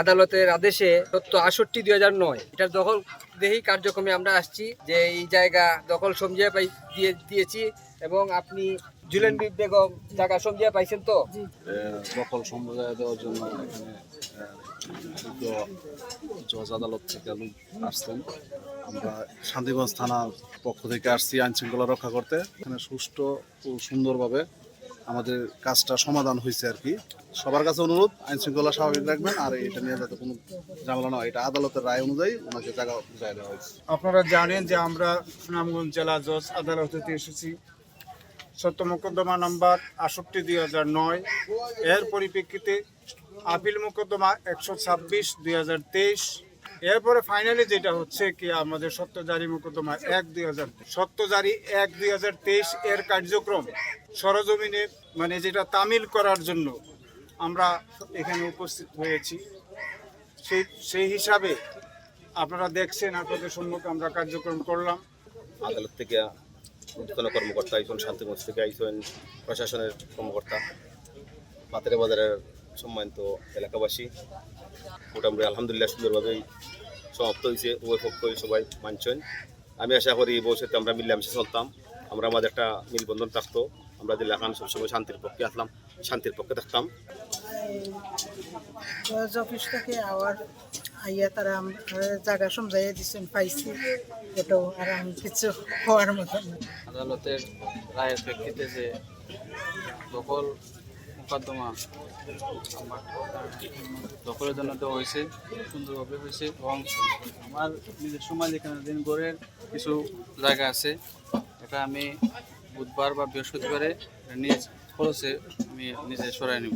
আদালতের আদেশে সত্য আষট্টি দুই হাজার নয়। এটার দখল দেহি কার্যক্রমে আমরা আসছি যে এই জায়গা দখল সমঝিয়ে পাই দিয়ে দিয়েছি এবং আপনি জুলেন বি বেগম জায়গা সমঝিয়ে পাইছেন তো? দখল সম্প্রদায় দেওয়ার জন্য এখানে জজ আদালত থেকে লোক আসছেন আমরা শান্তিগঞ্জ থানার পক্ষ থেকে আসছি আইন শৃঙ্খলা রক্ষা করতে। এখানে সুষ্ঠু ও সুন্দরভাবে আমাদের কাজটা সমাধান হয়েছে আর কি। সবার কাছে অনুরোধ, আইন শৃঙ্খলা স্বাভাবিক রাখবেন আর এটা নিয়ে যাতে কোনো ঝামেলা না হয়। এটা আদালতের রায় অনুযায়ী ওনাকে জায়গা বুঝাই দেওয়া হয়েছে। আপনারা জানেন যে আমরা সুনামগঞ্জ জেলা জজ আদালত এসেছি। সত্য মোকদ্দমা নাম্বার আষট্টি দুই হাজার নয়। এর পরিপ্রেক্ষিতে আপিল মোকদ্দমা একশো ছাব্বিশ দুই হাজার তেইশ। এরপরে ফাইনালি যেটা হচ্ছে কি আমাদের সত্যজারি মোকদ্দমা এক দুই হাজার সত্যজারি এক দুই হাজার তেইশ এর কার্যক্রম সরজমিনে মানে যেটা তামিল করার জন্য আমরা এখানে উপস্থিত হয়েছি। সেই সেই হিসাবে আপনারা দেখছেন, আপনাদের সম্মুখে আমরা কার্যক্রম করলাম। আদালত থেকে ঊর্ধ্বতন কর্মকর্তা আইসন শান্তিগঞ্জ থেকে আইসন, প্রশাসনের কর্মকর্তা পাতের বাজারের সম্মানিত এলাকাবাসী মোটামুটি আলহামদুলিল্লাহ সুন্দরভাবেই সমাপ্ত হয়েছে উভয় পক্ষই সবাই মানছেন। আমি আশা করি ভবিষ্যতে আমরা মিলেমিশে চলতাম। আমরা আমাদের একটা মিলবন্ধন থাকতো। আমরা যে এলাকান সবসময় শান্তির পক্ষে আসলাম শান্তির পক্ষে থাকতাম। অফিস থেকে আবার আইয়া তারা জায়গা সমঝাইয়া দিচ্ছেন পাইছি। এটাও আর আমি কিছু হওয়ার মতন না। আদালতের রায়ের প্রেক্ষিতে যে দখল মোকদ্দমা দখলের জন্য দেওয়া হয়েছে, সুন্দরভাবে হয়েছে এবং আমার নিজের সময় যেখানে দিন গড়ের কিছু জায়গা আছে, এটা আমি বুধবার বা বৃহস্পতিবারে নিজ খরচে আমি নিজে সরাই নেব।